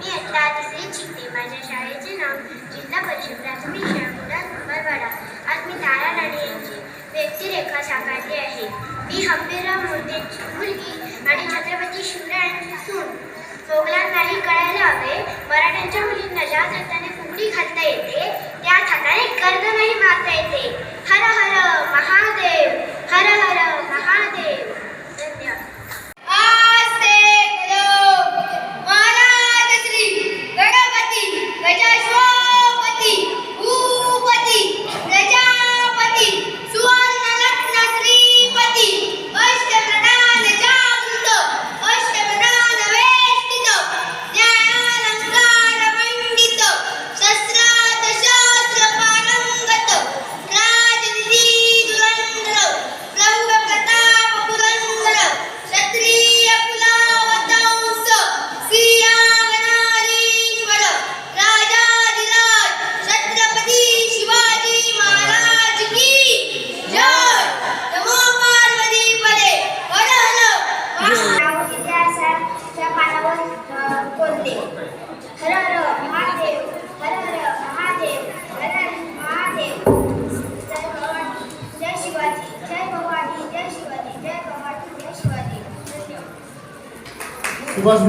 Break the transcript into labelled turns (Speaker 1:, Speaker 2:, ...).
Speaker 1: मी आता तिसरीत शिकते माझ्या शाळेचे नाव जिल्हा परिषद प्राथमिक शाळा मुराद आज मी तारा राणे यांची व्यक्तिरेखा साकारली आहे. मी हंबीरराव मोहितेची मुलगी आणि छत्रपती शिवरायांची सून. मोगलांनाही नाही कळायला हवे. मराठ्यांच्या मुलींना ज्या हाताने फुगडी घालता येते त्याच हाताने कर्ज नाही मारता येते. पानावर अ, बोलते हर हर महादेव हर हर महादेव हर हर महादेव जय भवानी जय शिवाजी जय भवानी जय शिवाजी जय भवानी जय शिवाजी धन्यवाद
Speaker 2: सुभाष